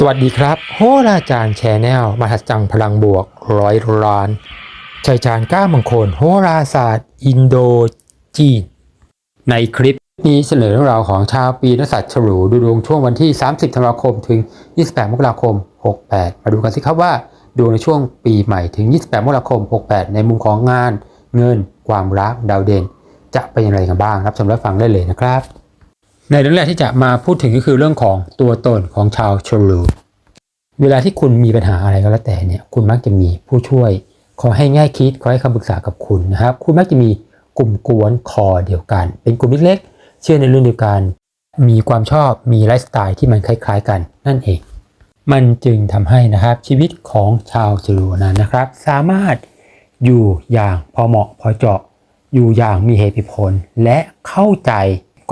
สวัสดีครับ โหราจารย์แชนแนลมหัศจรรย์พลังบวกร้อยล้านชัยจารย์ก้ามงคล โหราศาสตร์ อินโดจีน ในคลิปนี้เสนอเรื่องราวของชาวปีนักษัตริย์ฉลูดูดวงช่วงวันที่ 30ธันวาคมถึง 28 มกราคม 68 มาดูกันสิครับว่าดวงในช่วงปีใหม่ถึง 28 มกราคม 68 ในมุมของงาน เงิน ความรักดาวเด่น จะเป็นอย่างไรกันบ้างรับชมรับฟังได้เลยนะครับ ในเรื่องแรกที่จะมาพูดถึงก็คือเรื่องของตัวตนของชาวชลูเวลาที่คุณมีปัญหาอะไรก็แล้วแต่เนี่ยคุณมักจะมีผู้ช่วย ขอให้ง่ายคิดขอให้คำปรึกษากับคุณนะครับ คุณมักจะมีกลุ่มกวนคอเดียวกัน เป็นกลุ่มเล็กๆเชื่อในเรื่องเดียวกัน มีความชอบมีไลฟ์สไตล์ที่มันคล้ายๆกันนั่นเอง มันจึงทำให้นะครับชีวิตของชาวชลูนั้นนะครับ สามารถอยู่อย่างพอเหมาะพอเจาะ อยู่อย่างมีเหตุผลและเข้าใจ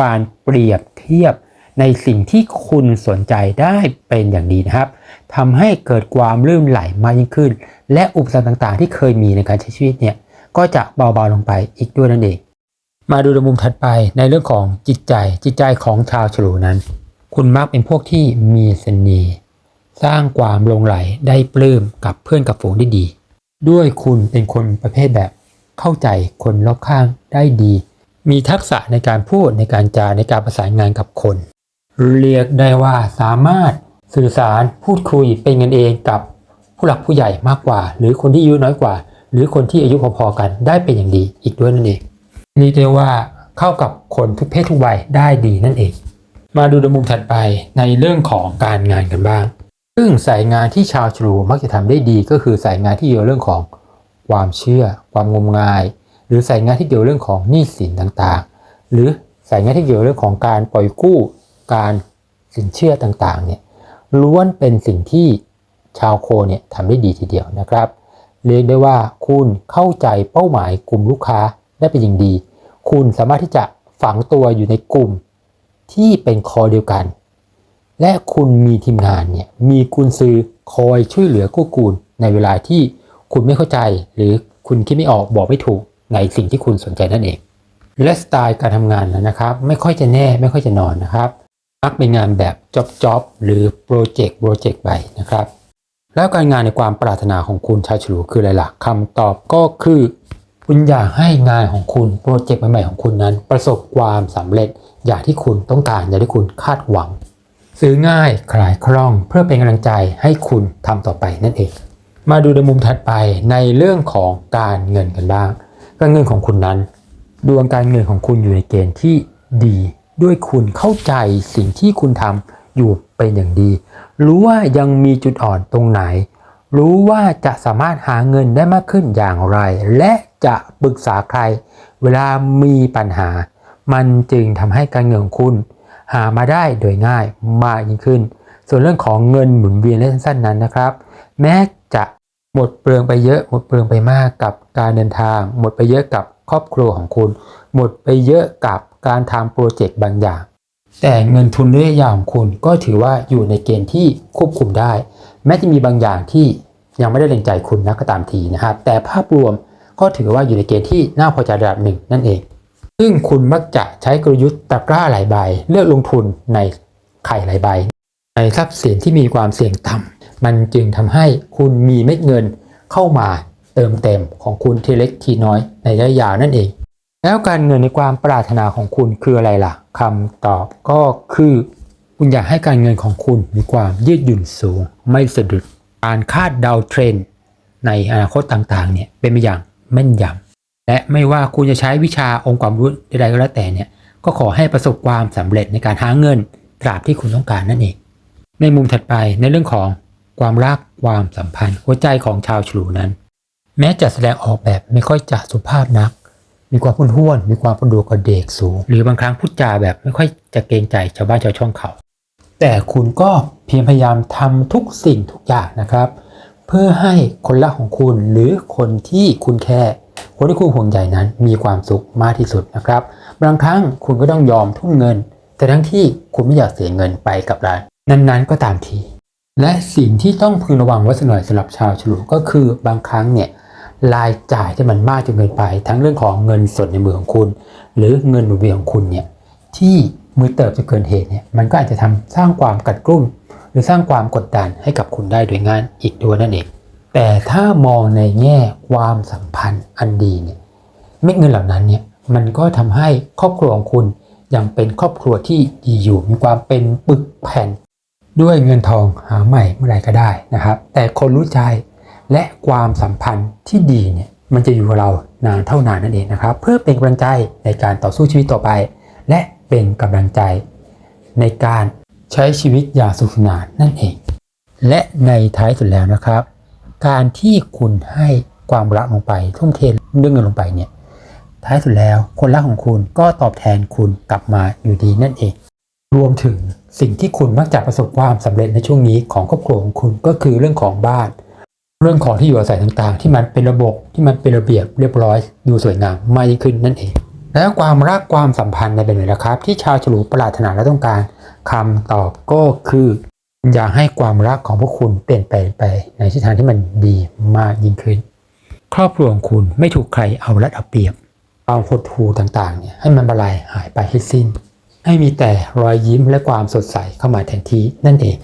การเปรียบเทียบในสิ่งที่คุณสนใจได้เป็นอย่างดีนะครับทำให้เกิดความลื่นไหลมากยิ่งขึ้น และอุปสรรคต่างๆ ที่เคยมีในการใช้ชีวิตเนี่ยก็จะเบาๆลงไปอีกด้วยนั่นเอง มาดูในมุมถัดไปในเรื่องของจิตใจจิตใจของชาวฉลูนั้น คุณมักเป็นพวกที่มีเสน่ห์สร้างความลงไหลได้ปลื้มกับเพื่อนกับฝูงได้ดี ด้วยคุณเป็นคนประเภทแบบเข้าใจคนรอบข้างได้ดี มีทักษะในการพูดในการจาในการประสานงานกับคน เรียกได้ว่าสามารถสื่อสารพูดคุยเป็นกันเองกับผู้หลักผู้ใหญ่มากกว่า หรือคนที่อายุน้อยกว่า หรือคนที่อายุพอๆกันได้เป็นอย่างดีอีกด้วยนั่นเองเรียกได้ว่าเข้ากับคนทุกเพศทุกวัยได้ดีนั่นเอง มาดูในมุมถัดไปในเรื่องของการงานกันบ้าง ซึ่งสายงานที่ชาวชลูมักจะทำได้ดีก็คือสายงานที่เกี่ยวเรื่องของความเชื่อ ความงมงาย หรือสายงานที่เกี่ยวเรื่องของหนี้สินต่างๆ หรือสายงานที่เกี่ยวเรื่องของการปล่อยกู้การสินเชื่อต่างๆเนี่ยล้วนเป็นสิ่งที่ชาวโคเนี่ยทำได้ดีทีเดียวนะครับ เรียกได้ว่าคุณเข้าใจเป้าหมายกลุ่มลูกค้าได้เป็นอย่างดี คุณสามารถที่จะฝังตัวอยู่ในกลุ่มที่เป็นคอเดียวกัน และคุณมีทีมงานเนี่ยมีกุญซือคอยช่วยเหลือกู้กูลในเวลาที่คุณไม่เข้าใจ หรือคุณคิดไม่ออกบอกไม่ถูก ในสิ่งที่คุณสนใจนั่นเอง และสไตล์การทำงานนะครับ ไม่ค่อยจะแน่ไม่ค่อยจะนอนนะครับ มักเป็นงานแบบจ็อบจ็อบหรือโปรเจกต์โปรเจกต์ไปนะครับ แล้วการงานในความปรารถนาของคุณชายฉลูคืออะไรล่ะคำตอบก็คือคุณอยากให้งานของคุณโปรเจกต์ใหม่ๆของคุณนั้น ประสบความสำเร็จอย่างที่คุณต้องการอย่างที่คุณคาดหวัง ซื้อง่ายคลายคล่องเพื่อเป็นกำลังใจให้คุณทำต่อไปนั่นเอง มาดูในมุมถัดไปในเรื่องของการเงินกันบ้าง การเงินของคุณนั้น ดวงการเงินของคุณอยู่ในเกณฑ์ที่ดีด้วยคุณเข้าใจสิ่งที่คุณทำอยู่เป็นอย่างดี รู้ว่ายังมีจุดอ่อนตรงไหน รู้ว่าจะสามารถหาเงินได้มากขึ้นอย่างไร และจะปรึกษาใคร เวลามีปัญหา มันจึงทำให้การเงินของคุณ หามาได้โดยง่ายมากยิ่งขึ้น ส่วนเรื่องของเงินหมุนเวียนและสั้นๆนั้นนะครับ แม้จะ หมดเปลืองไปเยอะ หมดเปลืองไปมากกับการเดินทาง หมดไปเยอะกับครอบครัวของคุณ หมดไปเยอะกับการทำโปรเจกต์บางอย่าง แต่เงินทุนระยะยาวของคุณก็ถือว่าอยู่ในเกณฑ์ที่ควบคุมได้ แม้จะมีบางอย่างที่ยังไม่ได้เล็งใจคุณนะก็ตามทีนะครับ แต่ภาพรวมก็ถือว่าอยู่ในเกณฑ์ที่น่าพอใจระดับหนึ่งนั่นเอง ซึ่งคุณมักจะใช้กลยุทธ์ตะกร้าหลายใบ เลือกลงทุนในไข่หลายใบ ในทรัพย์สินที่มีความเสี่ยงต่ำ มันจึงทำให้คุณมีเม็ดเงินเข้ามาเติมเต็มของคุณทีเล็กทีน้อยในระยะยาวนั่นเอง แล้วการเงินในความปรารถนาของคุณคืออะไรล่ะคำตอบก็คือ คุณอยากให้การเงินของคุณมีความยืดหยุ่นสูง ไม่สะดุดการคาดเดาเทรนด์ในอนาคตต่างๆเนี่ยเป็นไปอย่างแม่นยำและไม่ว่าคุณจะใช้วิชาองค์ความรู้ใดๆก็แล้วแต่เนี่ยก็ขอให้ประสบความสำเร็จในการหาเงินตราบที่คุณต้องการนั่นเอง ในมุมถัดไปในเรื่องของ ความรักความสัมพันธ์ หัวใจของชาวฉลูนั้น แม้จะแสดงออกแบบไม่ค่อยจะสุภาพนัก มีความพุ่นห้วน มีความประดูกระเดกสูง หรือบางครั้งพูดจาแบบไม่ค่อยจะเกรงใจชาวบ้านชาวช่องเขา แต่คุณก็เพียรพยายามทำทุกสิ่งทุกอย่างนะครับ เพื่อให้คนรักของคุณหรือคนที่คุณแค่คนที่คุณห่วงใยนั้นมีความสุขมากที่สุดนะครับ บางครั้งคุณก็ต้องยอมทุ่มเงิน แต่ทั้งที่คุณไม่อยากเสียเงินไปกับร้านนั้นๆก็ตามที และสิ่งที่ต้องพึงระวังไว้สักหน่อยสำหรับชาวฉลูก็คือบางครั้งเนี่ยรายจ่ายที่มันมากจนเกินไป ทั้งเรื่องของเงินสดในมือของคุณ หรือเงินหมุนเวียนของคุณเนี่ยที่มือเติบจนเกินเหตุเนี่ยมันก็อาจจะทำสร้างความกัดกรุ่มรือสร้างความกดดันให้กับคุณได้โดยงานอีกด้วยนั่นเองแต่ถ้ามองในแง่ความสัมพันธ์อันดีเนี่ยเม็ดเงินเหล่านั้นเนี่ยมันก็ทำให้ครอบครัวของคุณยังเป็นครอบครัวที่ดีอยู่มีความเป็นปึกแผ่น ด้วยเงินทองหาใหม่เมื่อไรก็ได้นะครับ แต่คนรู้ใจและความสัมพันธ์ที่ดีเนี่ยมันจะอยู่กับเรานานเท่านานนั่นเองนะครับ เพื่อเป็นกำลังใจในการต่อสู้ชีวิตต่อไป และเป็นกำลังใจ ในการใช้ชีวิตอย่างสุขสนานนั่นเอง และในท้ายสุดแล้วนะครับ การที่คุณให้ความรักลงไปทุ่มเทเรื่องเงินลงไปเนี่ยท้ายสุดแล้วคนรักของคุณก็ตอบแทนคุณกลับมาอยู่ดีนั่นเอง รวมถึงสิ่งที่คุณมักจะประสบความสำเร็จในช่วงนี้ของครอบครัวของคุณก็คือเรื่องของบ้าน เรื่องของที่อยู่อาศัยต่างๆ ที่มันเป็นระบบที่มันเป็นระเบียบเรียบร้อย ดูสวยงามมากยิ่งขึ้นนั่นเอง แล้วความรักความสัมพันธ์ในเป็นไงล่ะครับ ที่ชาวฉลูปรารถนาและต้องการคำตอบก็คือ อย่าให้ความรักของพวกคุณเปลี่ยนแปลงไป ในทิศทางที่มันดีมากยิ่งขึ้น ครอบครัวของคุณไม่ถูกใครเอารัดเอาเปรียบความหดหู่ต่างๆเนี่ยให้มันบรายหายไปให้สิ้น ให้มีแต่รอยยิ้มและความสดใสเข้ามาแทนที่นั่นเอง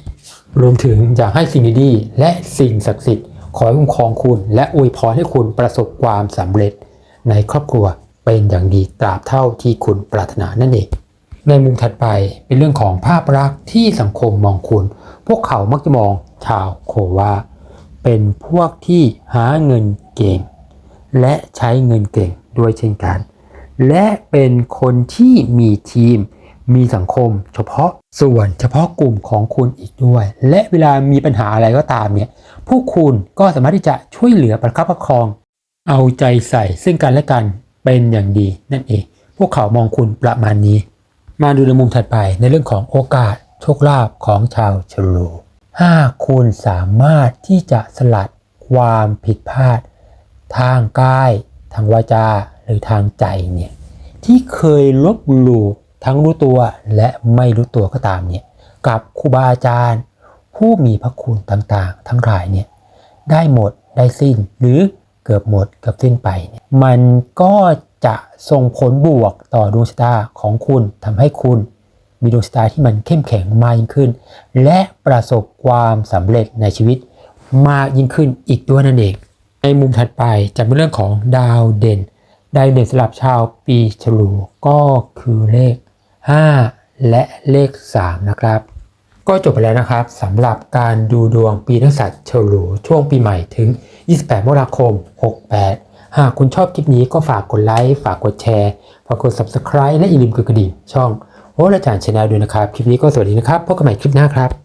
รวมถึงอยากให้สิ่งดีๆและสิ่งศักดิ์สิทธิ์คอยคุ้มครองคุณ และอวยพรให้คุณประสบความสำเร็จ ในครอบครัวเป็นอย่างดีตราบเท่าที่คุณปรารถนานั่นเอง ในมุมถัดไปเป็นเรื่องของภาพลักษณ์ที่สังคมมองคุณ พวกเขามักจะมองชาวโควาเป็นพวกที่หาเงินเก่ง และใช้เงินเก่งด้วยเช่นกัน และเป็นคนที่มีทีม มีสังคม เฉพาะส่วนเฉพาะกลุ่มของคุณอีกด้วย และเวลามีปัญหาอะไรก็ตามเนี่ยพวกคุณก็สามารถที่จะช่วยเหลือประคับประคอง เอาใจใส่ซึ่งกันและกันเป็นอย่างดีนั่นเอง พวกเขามองคุณประมาณนี้ มาดูในมุมถัดไปในเรื่องของโอกาสโชคลาภของชาวฉลูถ้าคุณสามารถที่จะสลัดความผิดพลาด ทางกาย ทางวาจา หรือทางใจเนี่ยที่เคยลบหลู่ ทั้งรู้ตัวและไม่รู้ตัวก็ตามเนี่ยกับครูบาอาจารย์ ผู้มีพระคุณต่างๆ ทั้งหลายเนี่ยได้หมดได้สิ้นหรือเกือบหมดเกือบสิ้นไปเนี่ยมันก็จะส่งผลบวกต่อดวงชะตาของคุณทำให้คุณมีดวงชะตาที่มันเข้มแข็งมากยิ่งขึ้น และประสบความสำเร็จในชีวิตมากยิ่งขึ้นอีกด้วยนั่นเอง ในมุมถัดไปจะเป็นเรื่องของดาวเด่น ดาวเด่นสำหรับชาวปีฉลูก็คือเลข 5 และเลข 3 นะครับ ก็จบไปแล้วนะครับสำหรับการดูดวงปีนักษัตริย์ฉลูช่วงปีใหม่ถึง 28 มกราคม 68 หากคุณชอบคลิปนี้ก็ฝากกดไลค์ ฝากกดแชร์ ฝากกด subscribe และอย่าลืมกดกระดิ่งช่องโอ้อาจารย์ชาแนลด้วยนะครับ คลิปนี้ก็สวัสดีนะครับ พบกันใหม่คลิปหน้าครับ